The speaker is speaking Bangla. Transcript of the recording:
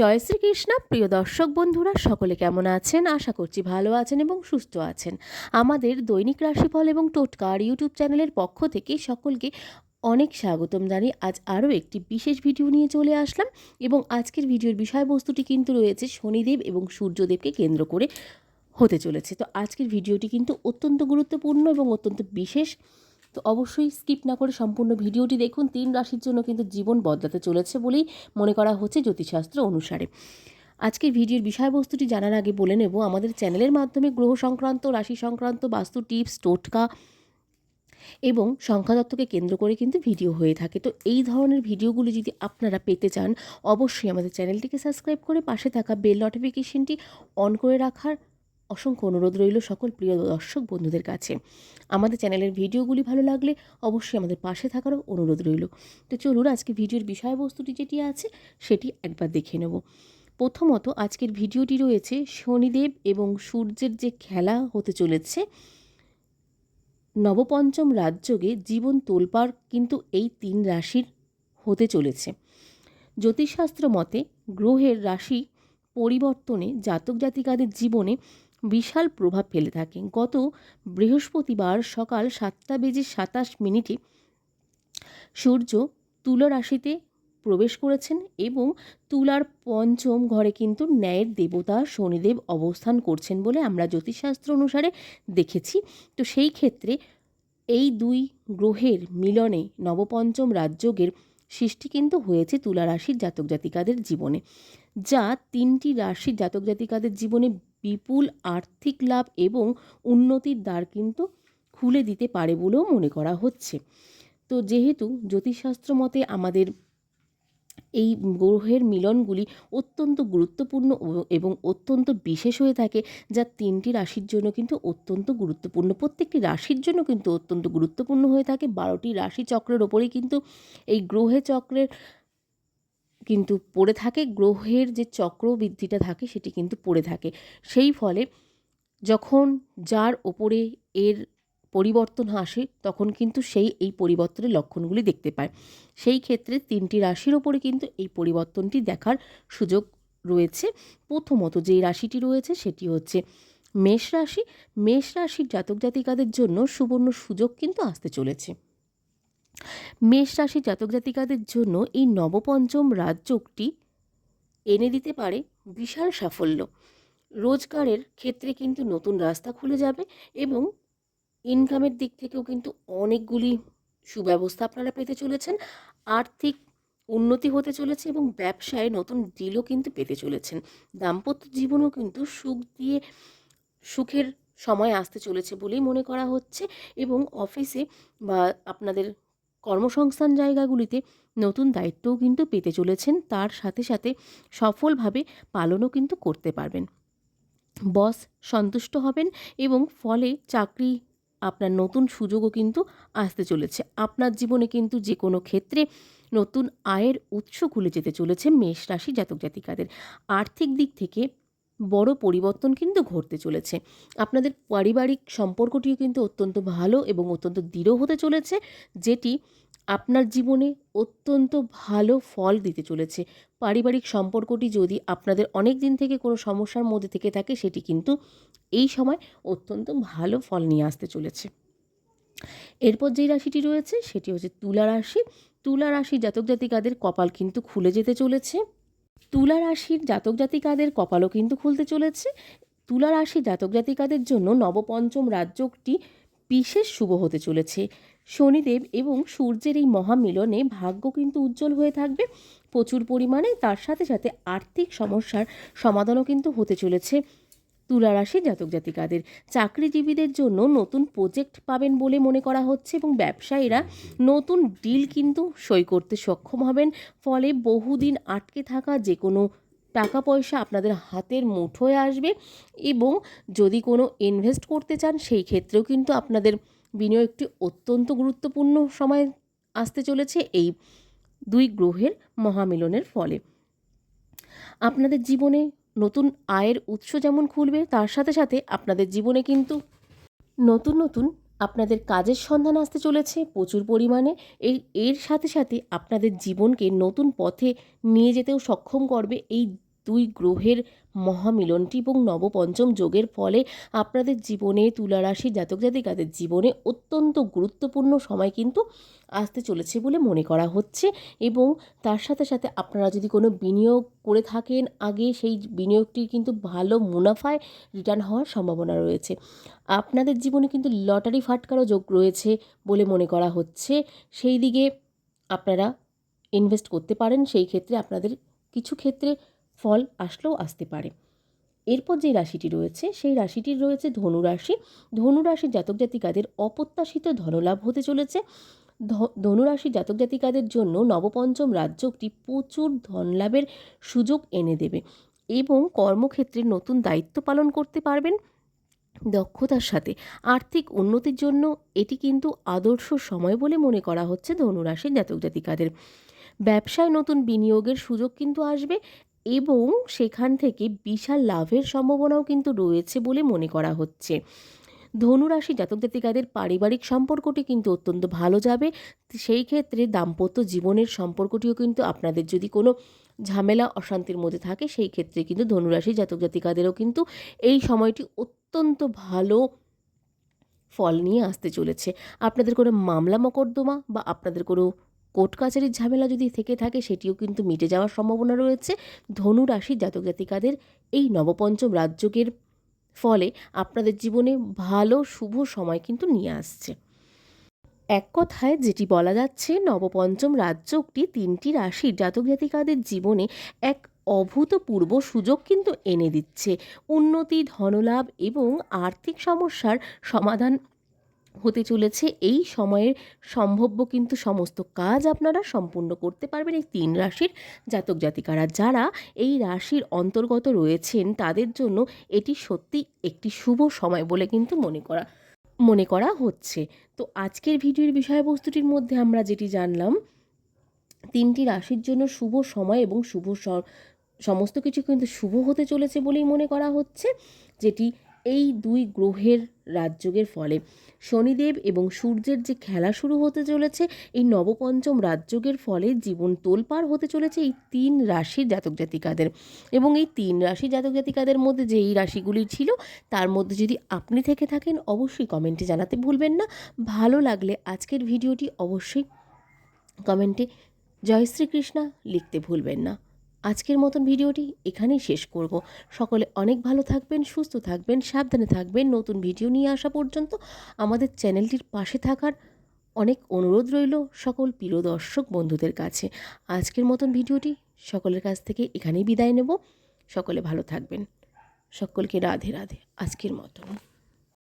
জয় শ্রীকৃষ্ণ। প্রিয় দর্শক বন্ধুরা, সকলে কেমন আছেন? আশা করছি ভালো আছেন এবং সুস্থ আছেন। আমাদের দৈনিক রাশিফল এবং টোটকার ইউটিউব চ্যানেলের পক্ষ থেকে সকলকে অনেক স্বাগতম জানিয়ে আজ আরও একটি বিশেষ ভিডিও নিয়ে চলে আসলাম এবং আজকের ভিডিওর বিষয়বস্তুটি কিন্তু রয়েছে শনিদেব এবং সূর্যদেবকে কেন্দ্র করে হতে চলেছে। তো আজকের ভিডিওটি কিন্তু অত্যন্ত গুরুত্বপূর্ণ এবং অত্যন্ত বিশেষ। তো অবশ্যই স্কিপ না করে সম্পূর্ণ ভিডিওটি দেখুন। তিন রাশির জন্য কিন্তু জীবন বদলাতে চলেছে বলেই মনে করা হচ্ছে জ্যোতিষশাস্ত্র অনুসারে। আজকের ভিডিওর বিষয়বস্তুটি জানার আগে বলে নেব, আমাদের চ্যানেলের মাধ্যমে গ্রহ সংক্রান্ত, রাশি সংক্রান্ত, বাস্তু টিপস, টোটকা এবং সংখ্যাতত্ত্বকে কেন্দ্র করে কিন্তু ভিডিও হয়ে থাকে। তো এই ধরনের ভিডিওগুলি যদি আপনারা পেতে চান, অবশ্যই আমাদের চ্যানেলটিকে সাবস্ক্রাইব করে পাশে থাকা বেল নোটিফিকেশনটি অন করে রাখার অসংখ্য অনুরোধ রইল সকল প্রিয় দর্শক বন্ধুদের কাছে। আমাদের চ্যানেলের ভিডিওগুলি ভালো লাগলে অবশ্যই আমাদের পাশে থাকারও অনুরোধ রইল। তো চলুন আজকে ভিডিওর বিষয়বস্তুটি যেটি আছে, সেটি একবার দেখে নেব। প্রথমত আজকের ভিডিওটি রয়েছে শনিদেব এবং সূর্যের যে খেলা হতে চলেছে, নবপঞ্চম রাজযোগে জীবন তোলপাড় কিন্তু এই তিন রাশির হতে চলেছে। জ্যোতিষশাস্ত্র মতে গ্রহের রাশি পরিবর্তনে জাতক জাতিকাদের জীবনে বিশাল প্রভাব ফেলে থাকে। গত বৃহস্পতিবার সকাল সাতটা বেজে সাতাশ মিনিটে সূর্য তুলা রাশিতে প্রবেশ করেছেন এবং তুলার পঞ্চম ঘরে কিন্তু ন্যায়ের দেবতা শনিদেব অবস্থান করছেন বলে আমরা জ্যোতিষশাস্ত্র অনুসারে দেখেছি। তো সেই ক্ষেত্রে এই দুই গ্রহের মিলনে নবপঞ্চম রাজযোগের সৃষ্টি কিন্তু হয়েছে তুলা রাশির জাতক জাতিকাদের জীবনে। যা তিনটি রাশির জাতক জাতিকাদের জীবনে বিপুল আর্থিক লাভ এবং উন্নতির দ্বার কিন্তু খুলে দিতে পারে বলেও মনে করা হচ্ছে। তো যেহেতু জ্যোতিষশাস্ত্র মতে আমাদের এই গ্রহের মিলনগুলি অত্যন্ত গুরুত্বপূর্ণ এবং অত্যন্ত বিশেষ হয়ে থাকে, যা তিনটি রাশির জন্য কিন্তু অত্যন্ত গুরুত্বপূর্ণ। প্রত্যেকটি রাশির জন্য কিন্তু অত্যন্ত গুরুত্বপূর্ণ হয়ে থাকে। বারোটি রাশি চক্রের ওপরেই কিন্তু এই গ্রহে চক্রের কিন্তু পড়ে থাকে, গ্রহের যে চক্রবৃদ্ধিটা থাকে সেটি কিন্তু পড়ে থাকে। সেই ফলে যখন যার ওপরে এর পরিবর্তন আসে, তখন কিন্তু সেই এই পরিবর্তনের লক্ষণগুলি দেখতে পায়। সেই ক্ষেত্রে তিনটি রাশির ওপরে কিন্তু এই পরিবর্তনটি দেখার সুযোগ রয়েছে। প্রথমত যেই রাশিটি রয়েছে সেটি হচ্ছে মেষ রাশি। মেষ রাশির জাতক জাতিকাদের জন্য সুবর্ণ সুযোগ কিন্তু আসতে চলেছে। মেষ রাশির জাতক জাতিকাদের জন্য এই নবপঞ্চম রাজযোগটি এনে দিতে পারে বিশাল সাফল্য। রোজগারের ক্ষেত্রে কিন্তু নতুন রাস্তা খুলে যাবে এবং ইনকামের দিক থেকেও কিন্তু অনেকগুলি সুব্যবস্থা আপনারা পেতে চলেছেন, আর্থিক উন্নতি হতে চলেছে এবং ব্যবসায় নতুন ডিলও কিন্তু পেতে চলেছেন। দাম্পত্য জীবনও কিন্তু সুখ দিয়ে সুখের সময় আসতে চলেছে বলেই মনে করা হচ্ছে এবং অফিসে বা আপনাদের কর্মসংস্থান জায়গাগুলিতে নতুন দায়িত্বও কিন্তু পেতে চলেছেন। তার সাথে সাথে সফলভাবে পালনও কিন্তু করতে পারবেন। বস সন্তুষ্ট হবেন এবং ফলে চাকরি আপনার নতুন সুযোগও কিন্তু আসতে চলেছে। আপনার জীবনে কিন্তু যে কোনো ক্ষেত্রে নতুন আয়ের উৎস খুলে যেতে চলেছে মেষ রাশি জাতক জাতিকাদের। আর্থিক দিক থেকে বড় পরিবর্তন কিন্তু ঘটতে চলেছে। আপনাদের পারিবারিক সম্পর্কটিও কিন্তু অত্যন্ত ভালো এবং অত্যন্ত দৃঢ় হতে চলেছে, যেটি আপনার জীবনে অত্যন্ত ভালো ফল দিতে চলেছে। পারিবারিক সম্পর্কটি যদি আপনাদের অনেক দিন থেকে কোনো সমস্যার মধ্যে থেকে থাকে, সেটি কিন্তু এই সময় অত্যন্ত ভালো ফল নিয়ে আসতে চলেছে। এরপর যেই রাশিটি রয়েছে, সেটি হচ্ছে তুলা রাশি। তুলা রাশি জাতক জাতিকাদের কপাল কিন্তু খুলে যেতে চলেছে। তুলা রাশির জাতক জাতিকাদের কপালও কিন্তু খুলতে চলেছে। তুলা রাশি জাতক জাতিকাদের জন্য নবপঞ্চম রাজ্যটি বিশেষ শুভ হতে চলেছে। শনিদেব এবং সূর্যের এই মহামিলনে ভাগ্য কিন্তু উজ্জ্বল হয়ে থাকবে। প্রচুর পরিমাণে তার সাথে সাথে আর্থিক সমস্যার সমাধানও কিন্তু হতে চলেছে। তুলা রাশি জাতক জাতিকাদের। চাকরিজীবীদের জন্য নতুন প্রজেক্ট পাবেন বলে মনে করা হচ্ছে এবং ব্যবসায়ীরা নতুন ডিল কিন্তু সই করতে সক্ষম হবেন। ফলে বহুদিন আটকে থাকা যে কোনো টাকা পয়সা আপনাদের হাতের মুঠোয় আসবে এবং যদি কোনো ইনভেস্ট করতে চান, সেই ক্ষেত্রেও কিন্তু আপনাদের বিনিয়োগটি অত্যন্ত গুরুত্বপূর্ণ সময় আসতে চলেছে এই দুই গ্রহের মহামিলনের ফলে। আপনাদের জীবনে নতুন আয়ের উৎস যেমন খুলবে, তার সাথে সাথে আপনাদের জীবনে কিন্তু নতুন নতুন আপনাদের কাজের সন্ধান আসতে চলেছে প্রচুর পরিমাণে। এই, এর সাথে সাথে আপনাদের জীবনকে নতুন পথে নিয়ে যেতেও সক্ষম করবে এই দুই গ্রহের মহামিলনটি এবং নবপঞ্চম যোগের ফলে আপনাদের জীবনে তুলা রাশি জাতক জাতিকাদের জীবনে অত্যন্ত গুরুত্বপূর্ণ সময় কিন্তু আসতে চলেছে বলে মনে করা হচ্ছে এবং তার সাথে সাথে আপনারা যদি কোনো বিনিয়োগ করে থাকেন আগে, সেই বিনিয়োগটির কিন্তু ভালো মুনাফায় রিটার্ন হওয়ার সম্ভাবনা রয়েছে। আপনাদের জীবনে কিন্তু লটারি ফাটকারও যোগ রয়েছে বলে মনে করা হচ্ছে। সেই দিকে আপনারা ইনভেস্ট করতে পারেন, সেই ক্ষেত্রে আপনাদের কিছু ক্ষেত্রে ফল আসলেও আসতে পারে। এরপর যে রাশিটি রয়েছে, সেই রাশিটির রয়েছে ধনুরাশি ধনুরাশির জাতক জাতিকাদের অপ্রত্যাশিত ধনলাভ হতে চলেছে। ধ- ধনুরাশি জাতক জাতিকাদের জন্য নবপঞ্চম রাজ্যটি প্রচুর ধনলাভের সুযোগ এনে দেবে এবং কর্মক্ষেত্রে নতুন দায়িত্ব পালন করতে পারবেন দক্ষতার সাথে। আর্থিক উন্নতির জন্য এটি কিন্তু আদর্শ সময় বলে মনে করা হচ্ছে ধনুরাশির জাতক জাতিকাদের। ব্যবসায় নতুন বিনিয়োগের সুযোগ কিন্তু আসবে এবং সেখান থেকে বিশাল লাভের সম্ভাবনাও কিন্তু রয়েছে বলে মনে করা হচ্ছে। ধনুরাশি জাতক জাতিকাদের পারিবারিক সম্পর্কটি কিন্তু অত্যন্ত ভালো যাবে। সেই ক্ষেত্রে দাম্পত্য জীবনের সম্পর্কটিও কিন্তু আপনাদের যদি কোনো ঝামেলা, অশান্তির মধ্যে থাকে, সেই ক্ষেত্রে কিন্তু ধনুরাশি জাতক জাতিকাদেরও কিন্তু এই সময়টি অত্যন্ত ভালো ফল নিয়ে আসতে চলেছে। আপনাদের কোনো মামলা মকদ্দমা বা আপনাদের কোনো কোর্ট কাছারির ঝামেলা যদি থেকে থাকে, সেটিও কিন্তু মিটে যাওয়ার সম্ভাবনা রয়েছে। ধনু রাশি জাতক জাতিকাদের এই নবপঞ্চম রাজযোগের ফলে আপনাদের জীবনে ভালো, শুভ সময় কিন্তু নিয়ে আসছে। এক কথায় যেটি বলা যাচ্ছে, নবপঞ্চম রাজযোগটি তিনটি রাশির জাতক জাতিকাদের জীবনে এক অভূতপূর্ব সুযোগ কিন্তু এনে দিচ্ছে। উন্নতি, ধনলাভ এবং আর্থিক সমস্যার সমাধান হতে চলেছে। এই সময়ের সম্ভাব্য কিন্তু সমস্ত কাজ আপনারা সম্পূর্ণ করতে পারবেন এই তিন রাশির জাতক জাতিকারা। যারা এই রাশির অন্তর্গত রয়েছেন, তাদের জন্য এটি সত্যি একটি শুভ সময় বলে কিন্তু মনে করা মনে করা হচ্ছে। তো আজকের ভিডিওর বিষয়বস্তুটির মধ্যে আমরা যেটি জানলাম, তিনটি রাশির জন্য শুভ সময় এবং শুভ সমস্ত কিছু কিন্তু শুভ হতে চলেছে বলেই মনে করা হচ্ছে। যেটি এই দুই গ্রহের রাজযোগের ফলে। শনিদেব এবং সূর্যের যে খেলা শুরু হতে চলেছে, এই নবপঞ্চম রাজযোগের ফলে জীবন তোলপাড় হতে চলেছে এই তিন রাশির জাতক জাতিকাদের। এবং এই তিন রাশি জাতক জাতিকাদের মধ্যে যে এই রাশিগুলি ছিল, তার মধ্যে যদি আপনি থেকে থাকেন, অবশ্যই কমেন্টে জানাতে ভুলবেন না। ভালো লাগলে আজকের ভিডিওটি অবশ্যই কমেন্টে জয় শ্রীকৃষ্ণা লিখতে ভুলবেন না। আজকের মতন ভিডিওটি এখানেই শেষ করব। সকলে অনেক ভালো থাকবেন, সুস্থ থাকবেন, সাবধানে থাকবেন। নতুন ভিডিও নিয়ে আসা পর্যন্ত আমাদের চ্যানেলটির পাশে থাকার অনেক অনুরোধ রইল সকল প্রিয় দর্শক বন্ধুদের কাছে। আজকের মতন ভিডিওটি সকলের কাছ থেকে এখানেই বিদায় নেব। সকলে ভালো থাকবেন। সকলকে রাধে রাধে। আজকের মতন।